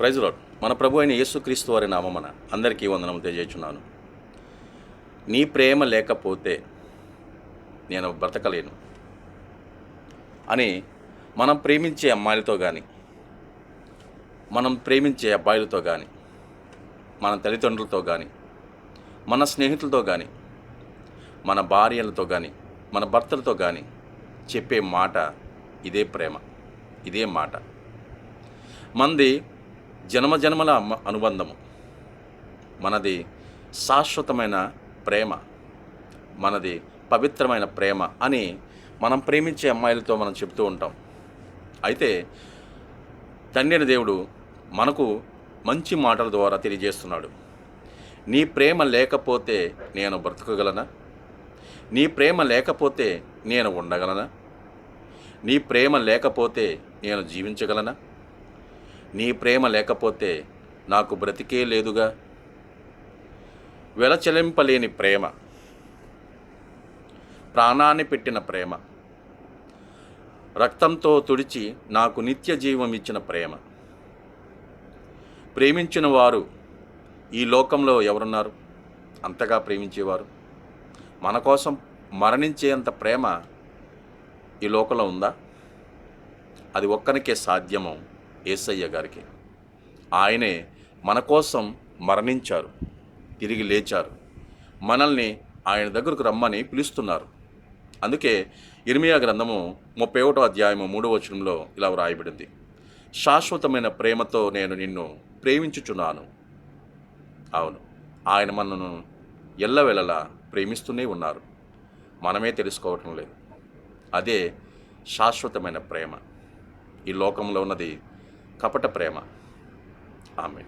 Praise lord. మన ప్రభు అయిన యేసుక్రీస్తు వారి నామమన అందరికీ వందనం తెలియజేస్తున్నాను నీ ప్రేమ లేకపోతే నేను బ్రతకలేను అని మనం ప్రేమించే అమ్మాయిలతో కానీ మనం ప్రేమించే అబ్బాయిలతో కానీ మన తల్లిదండ్రులతో కానీ మన స్నేహితులతో కానీ మన భార్యలతో కానీ మన భర్తలతో కానీ చెప్పే మాట ఇదే ప్రేమ ఇదే మాట. మంది జన్మ జన్మల అమ్మ- అనుబంధము. మనది శాశ్వతమైన ప్రేమ మనది పవిత్రమైన ప్రేమ అని మనం ప్రేమించే అమ్మాయిలతో మనం చెప్తూ ఉంటాం. అయితే తండ్రిని దేవుడు మనకు మంచి మాటల ద్వారా తెలియజేస్తున్నాడు. నీ ప్రేమ లేకపోతే నేను బ్రతకగలనా? నీ ప్రేమ లేకపోతే నేను ఉండగలనా? నీ ప్రేమ లేకపోతే నేను జీవించగలనా? నీ ప్రేమ లేకపోతే నాకు బ్రతికే లేదుగా. వెలచెలింపలేని ప్రేమ. ప్రాణాన్ని పెట్టిన ప్రేమ. రక్తంతో తుడిచి నాకు నిత్య జీవం ఇచ్చిన ప్రేమ. ప్రేమించిన వారు ఈ లోకంలో ఎవరున్నారు? అంతగా ప్రేమించేవారు. మన కోసం మరణించేంత ప్రేమ ఈ లోకంలో ఉందా? అది ఒక్కనికే సాధ్యమం? ఏసయ్య గారికి. ఆయనే మన కోసం మరణించారు తిరిగి లేచారు. మనల్ని ఆయన దగ్గరకు రమ్మని పిలుస్తున్నారు. అందుకే ఇర్మియా గ్రంథము ముప్పై ఒకటో అధ్యాయము మూడో వచనంలో ఇలా వ్రాయబడింది. శాశ్వతమైన ప్రేమతో నేను నిన్ను ప్రేమించుచున్నాను. అవును ఆయన మనను ఎల్లవెల్లలా ప్రేమిస్తూనే ఉన్నారు. మనమే తెలుసుకోవటం లేదు. అదే శాశ్వతమైన ప్రేమ. ఈ లోకంలో ఉన్నది కపట ప్రేమ. ఆమె